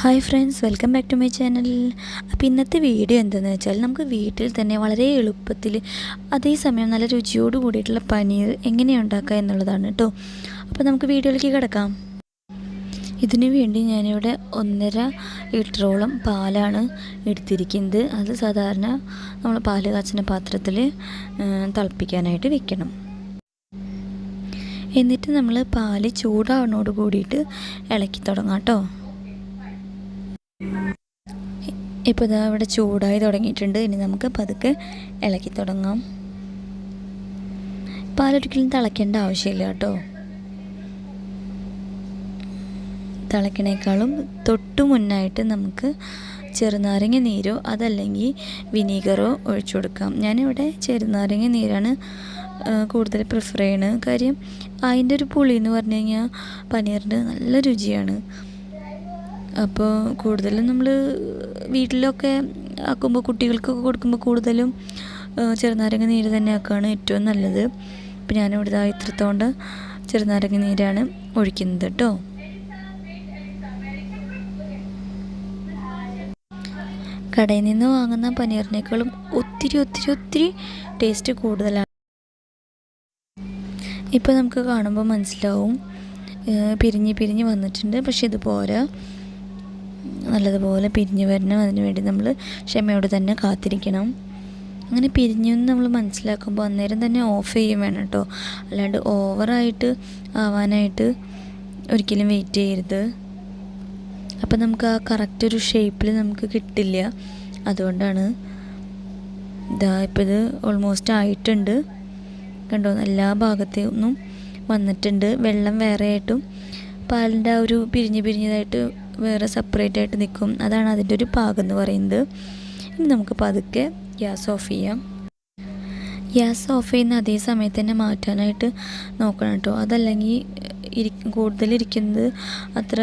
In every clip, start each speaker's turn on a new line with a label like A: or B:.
A: Hi friends welcome back to my channel അപ്പോൾ ഇന്നത്തെ video എന്തെന്ന് വെച്ചാൽ നമുക്ക് വീട്ടിൽ തന്നെ വളരെ എളുപ്പത്തിൽ അതേസമയം നല്ല രുചിയോട് കൂടിയിട്ടുള്ള പനീർ എങ്ങനെയുണ്ടാക്കുക എന്നുള്ളതാണ് കേട്ടോ അപ്പോൾ നമുക്ക് വീഡിയോയിലേക്ക് കിടക്കാം. ഇതിനു വേണ്ടി ഞാനിവിടെ ഒന്നര ലിറ്ററോളം പാലാണ് എടുത്തിരിക്കുന്നത്. അത് സാധാരണ നമ്മൾ പാൽ കാച്ചുന്ന പാത്രത്തിൽ തിളപ്പിക്കാനായിട്ട് വെക്കണം. എന്നിട്ട് നമ്മൾ പാൽ ചൂടാവണോട് കൂടിയിട്ട് ഇളക്കി തുടങ്ങാം കേട്ടോ ഇപ്പോൾ ഇതാ ഇവിടെ ചൂടായി തുടങ്ങിയിട്ടുണ്ട്. ഇനി നമുക്ക് പതുക്കെ ഇളക്കി തുടങ്ങാം. പാലൊരിക്കലും തിളയ്ക്കേണ്ട ആവശ്യമില്ല കേട്ടോ. തിളയ്ക്കണേക്കാളും തൊട്ടു മുന്നായിട്ട് നമുക്ക് ചെറുനാരങ്ങ നീരോ അതല്ലെങ്കിൽ വിനീഗറോ ഒഴിച്ചു കൊടുക്കാം. ഞാനിവിടെ ചെറുനാരങ്ങ നീരാണ് കൂടുതൽ പ്രിഫർ ചെയ്യണത് കാര്യം അതിന്റെ ഒരു പുളി എന്ന് പറഞ്ഞു കഴിഞ്ഞാൽ പനീറിന്റെ നല്ല രുചിയാണ്. അപ്പോൾ കൂടുതലും നമ്മൾ വീട്ടിലൊക്കെ ആക്കുമ്പോൾ കുട്ടികൾക്കൊക്കെ കൊടുക്കുമ്പോൾ കൂടുതലും ചെറുനാരങ്ങ നീര് തന്നെ ആക്കുകയാണ് ഏറ്റവും നല്ലത്. അപ്പോൾ ഞാനിവിടെ ഇതാ ഇത്രത്തോണ്ട് ചെറുനാരങ്ങ നീരാണ് ഒഴിക്കുന്നത് കേട്ടോ. കടയിൽ നിന്ന് വാങ്ങുന്ന പനീറിനേക്കാളും ഒത്തിരി ഒത്തിരി ഒത്തിരി ടേസ്റ്റ് കൂടുതലാണ്. ഇപ്പോൾ നമുക്ക് കാണുമ്പോൾ മനസ്സിലാവും പിരിഞ്ഞ് പിരിഞ്ഞ് വന്നിട്ടുണ്ട്. പക്ഷെ ഇത് പോരാ. നല്ലതുപോലെ പിരിഞ്ഞു വരണം. അതിന് വേണ്ടി നമ്മൾ ക്ഷമയോടെ തന്നെ കാത്തിരിക്കണം. അങ്ങനെ പിരിഞ്ഞു എന്ന് നമ്മൾ മനസ്സിലാക്കുമ്പോൾ അന്നേരം തന്നെ ഓഫ് ചെയ്യും വേണം കേട്ടോ അല്ലാണ്ട് ഓവറായിട്ട് ആവാനായിട്ട് ഒരിക്കലും വെയിറ്റ് ചെയ്യരുത്. അപ്പം നമുക്ക് ആ കറക്റ്റ് ഒരു ഷേപ്പിൽ നമുക്ക് കിട്ടില്ല. അതുകൊണ്ടാണ് ഇതാ ഇപ്പം ഇത് ഓൾമോസ്റ്റ് ആയിട്ടുണ്ട്. കണ്ടോ? എല്ലാ ഭാഗത്തൊന്നും വന്നിട്ടുണ്ട്. വെള്ളം വേറെ ആയിട്ടും പാലിന്റെ ആ ഒരു പിരിഞ്ഞ് പിരിഞ്ഞതായിട്ട് വേറെ സെപ്പറേറ്റ് ആയിട്ട് നിൽക്കും അതാണ് അതിന്റെ ഒരു പാകം എന്ന് പറയുന്നത്. ഇനി നമുക്ക് പതുക്കെ ഗ്യാസ് ഓഫ് ചെയ്യാം. ഗ്യാസ് ഓഫ് ചെയ്യുന്ന അതേ സമയത്ത് തന്നെ മാറ്റാനായിട്ട് നോക്കണം കേട്ടോ. അതല്ലെങ്കിൽ ഇരി കൂടുതലിരിക്കുന്നത് അത്ര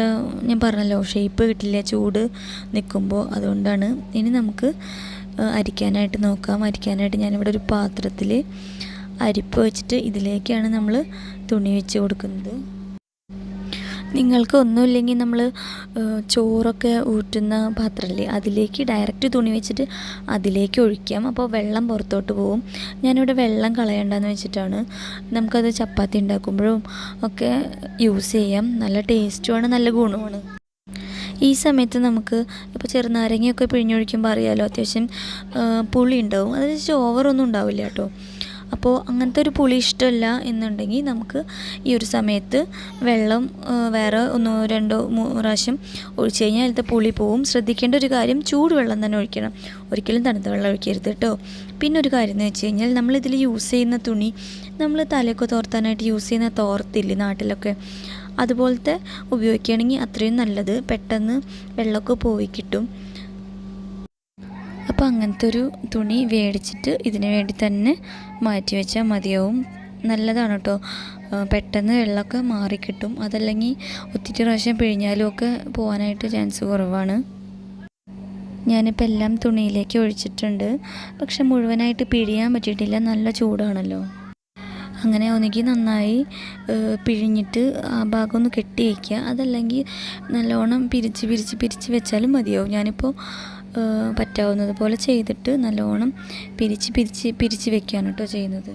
A: ഞാൻ പറഞ്ഞല്ലോ ഷേപ്പ് കിട്ടില്ല ചൂട് നിൽക്കുമ്പോൾ അതുകൊണ്ടാണ്. ഇനി നമുക്ക് അരിക്കാനായിട്ട് നോക്കാം. അരിക്കാനായിട്ട് ഞാനിവിടെ ഒരു പാത്രത്തിൽ അരിപ്പ് വെച്ചിട്ട് ഇതിലേക്കാണ് നമ്മൾ തുണി വെച്ച് കൊടുക്കുന്നത്. നിങ്ങൾക്ക് ഒന്നുമില്ലെങ്കിൽ നമ്മൾ ചോറൊക്കെ ഊറ്റുന്ന പാത്രമല്ലേ അതിലേക്ക് ഡയറക്റ്റ് തുണി വെച്ചിട്ട് അതിലേക്ക് ഒഴിക്കാം. അപ്പോൾ വെള്ളം പുറത്തോട്ട് പോകും ഞാനിവിടെ വെള്ളം കളയണ്ടെന്ന് വെച്ചിട്ടാണ്. നമുക്കത് ചപ്പാത്തി ഉണ്ടാക്കുമ്പോഴും ഒക്കെ യൂസ് ചെയ്യാം. നല്ല ടേസ്റ്റുമാണ് നല്ല ഗുണമാണ് ഈ സമയത്ത് നമുക്ക് ഇപ്പോൾ ചെറുനാരങ്ങയൊക്കെ പിഴിഞ്ഞൊഴിക്കുമ്പോൾ അറിയാമല്ലോ അത്യാവശ്യം പുളി ഉണ്ടാവും അതിന് ഓവറൊന്നും ഉണ്ടാവില്ല കേട്ടോ. അപ്പോൾ അങ്ങനത്തെ ഒരു പുളി ഇഷ്ടമല്ല എന്നുണ്ടെങ്കിൽ നമുക്ക് ഈ ഒരു സമയത്ത് വെള്ളം വേറെ ഒന്നോ രണ്ടോ പ്രാവശ്യം ഒഴിച്ചു കഴിഞ്ഞാൽ അതിലത്തെ പുളി പോവും. ശ്രദ്ധിക്കേണ്ട ഒരു കാര്യം ചൂടുവെള്ളം തന്നെ ഒഴിക്കണം. ഒരിക്കലും തണുത്ത വെള്ളം ഒഴിക്കരുത് കേട്ടോ. പിന്നെ ഒരു കാര്യം എന്ന് വെച്ച് കഴിഞ്ഞാൽ നമ്മളിതിൽ യൂസ് ചെയ്യുന്ന തുണി നമ്മൾ തലയൊക്കെ തോർത്താനായിട്ട് യൂസ് ചെയ്യുന്ന തോർത്തില്ലേ നാട്ടിലൊക്കെ അതുപോലത്തെ ഉപയോഗിക്കുകയാണെങ്കിൽ അത്രയും നല്ലത് പെട്ടെന്ന് വെള്ളമൊക്കെ പോയി കിട്ടും. അപ്പോൾ അങ്ങനത്തെ ഒരു തുണി മേടിച്ചിട്ട് ഇതിന് വേണ്ടി തന്നെ മാറ്റി വെച്ചാൽ മതിയാവും. നല്ലതാണ് കേട്ടോ പെട്ടെന്ന് വെള്ളമൊക്കെ മാറിക്കിട്ടും. അതല്ലെങ്കിൽ ഒത്തിരി പ്രാവശ്യം പിഴിഞ്ഞാലും ഒക്കെ പോകാനായിട്ട് ചാൻസ് കുറവാണ്. ഞാനിപ്പോൾ എല്ലാം തുണിയിലേക്ക് ഒഴിച്ചിട്ടുണ്ട്. പക്ഷെ മുഴുവനായിട്ട് പിഴിയാൻ പറ്റിയിട്ടില്ല. നല്ല ചൂടാണല്ലോ. അങ്ങനെ ഒന്നുകിൽ നന്നായി പിഴിഞ്ഞിട്ട് ആ ഭാഗം ഒന്ന് കെട്ടി വയ്ക്കുക അതല്ലെങ്കിൽ നല്ലോണം പിരിച്ച് പിരിച്ച് പിരിച്ച് വെച്ചാലും മതിയാവും. ഞാനിപ്പോൾ പറ്റാവുന്നത് പോലെ ചെയ്തിട്ട് നല്ലോണം പിരിച്ച് പിരിച്ച് പിരിച്ച് വെക്കുകയാണ് കേട്ടോ ചെയ്യുന്നത്.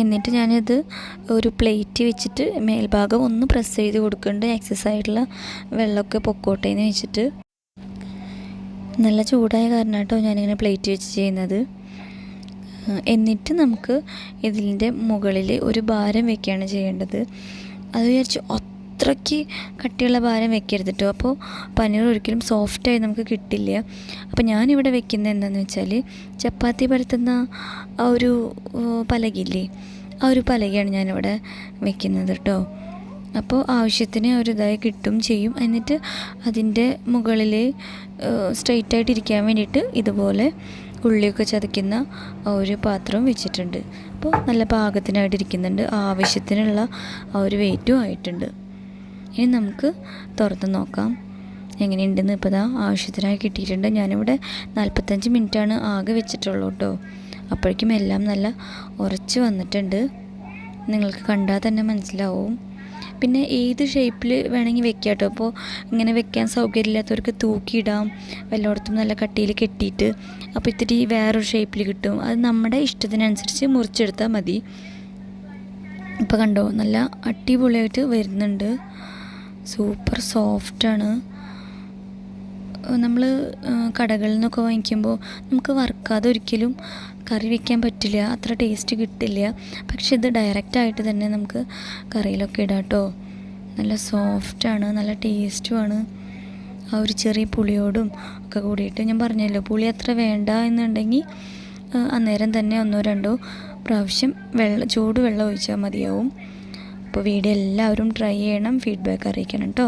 A: എന്നിട്ട് ഞാനിത് ഒരു പ്ലേറ്റ് വെച്ചിട്ട് മേൽഭാഗം ഒന്ന് പ്രസ് ചെയ്ത് കൊടുക്കുന്നുണ്ട് എക്സസ് ആയിട്ടുള്ള വെള്ളമൊക്കെ പൊക്കോട്ടെ എന്ന് വെച്ചിട്ട്. നല്ല ചൂടായ കാരണം കേട്ടോ ഞാനിങ്ങനെ പ്ലേറ്റ് വെച്ച് ചെയ്യുന്നത്. എന്നിട്ട് നമുക്ക് ഇതിന്റെ മുകളിൽ ഒരു ഭാരം വെക്കുകയാണ് ചെയ്യേണ്ടത്. അത് വിചാരിച്ച് അത്രയ്ക്ക് കട്ടിയുള്ള ഭാരം വെക്കരുത് കേട്ടോ അപ്പോൾ പനീർ ഒരിക്കലും സോഫ്റ്റായി നമുക്ക് കിട്ടില്ല. അപ്പോൾ ഞാനിവിടെ വെക്കുന്നത് എന്താണെന്ന് വെച്ചാൽ ചപ്പാത്തി പരത്തുന്ന ആ ഒരു പലകില്ലേ ആ ഒരു പലകയാണ് ഞാനിവിടെ വെക്കുന്നത് കേട്ടോ അപ്പോൾ ആവശ്യത്തിന് ഒരു ഇതായി കിട്ടും ചെയ്യും. എന്നിട്ട് അതിന്റെ മുകളിൽ സ്ട്രെയിറ്റ് ആയിട്ട് ഇരിക്കാൻ വേണ്ടിയിട്ട് ഇതുപോലെ ഉള്ളിയൊക്കെ ചതയ്ക്കുന്ന ഒരു പാത്രം വെച്ചിട്ടുണ്ട്. അപ്പോൾ നല്ല പാകത്തിനായിട്ട് ഇരിക്കുന്നുണ്ട്. ആവശ്യത്തിനുള്ള ആ ഒരു വെയിറ്റും ആയിട്ടുണ്ട്. ഇനി നമുക്ക് തുറന്ന് നോക്കാം. എങ്ങനെയുണ്ടെന്ന് ഇപ്പോൾ ഇതാ ആവശ്യത്തിനായി കിട്ടിയിട്ടുണ്ട്. ഞാനിവിടെ നാൽപ്പത്തഞ്ച് മിനിറ്റാണ് ആകെ വെച്ചിട്ടുള്ളൂ കേട്ടോ. അപ്പോഴേക്കും എല്ലാം നല്ല ഉറച്ച് വന്നിട്ടുണ്ട്. നിങ്ങൾക്ക് കണ്ടാൽ തന്നെ മനസ്സിലാവും. പിന്നെ ഏത് ഷേപ്പിൽ വേണമെങ്കിൽ വെക്കാം കേട്ടോ. അപ്പോൾ ഇങ്ങനെ വെക്കാൻ സൗകര്യമില്ലാത്തവർക്ക് തൂക്കിയിടാം. വല്ലയിടത്തും നല്ല കട്ടിയിൽ കെട്ടിയിട്ട്. അപ്പോൾ ഇത്തിരി വേറൊരു ഷേപ്പിൽ കിട്ടും. അത് നമ്മുടെ ഇഷ്ടത്തിനനുസരിച്ച് മുറിച്ചെടുത്താൽ മതി. ഇപ്പോൾ കണ്ടോ നല്ല അടിപൊളിയായിട്ട് വരുന്നുണ്ട്. സൂപ്പർ സോഫ്റ്റാണ് നമ്മൾ കടകളിൽ നിന്നൊക്കെ വാങ്ങിക്കുമ്പോൾ നമുക്ക് വറുക്കാതെ ഒരിക്കലും കറി വയ്ക്കാൻ പറ്റില്ല അത്ര ടേസ്റ്റ് കിട്ടില്ല. പക്ഷെ ഇത് ഡയറക്റ്റായിട്ട് തന്നെ നമുക്ക് കറിയിലൊക്കെ ഇടാം കേട്ടോ നല്ല സോഫ്റ്റാണ് നല്ല ടേസ്റ്റുമാണ് ആ ഒരു ചെറിയ പുളിയോടും ഒക്കെ കൂടിയിട്ട് ഞാൻ പറഞ്ഞല്ലോ പുളി അത്ര വേണ്ട എന്നുണ്ടെങ്കിൽ അന്നേരം തന്നെ ഒന്നോ രണ്ടോ പ്രാവശ്യം വെള്ളം ചൂട് വെള്ളം ഒഴിച്ചാൽ മതിയാവും. അപ്പോൾ വീഡിയോ എല്ലാവരും ട്രൈ ചെയ്യണം ഫീഡ്ബാക്ക് അറിയിക്കണം കേട്ടോ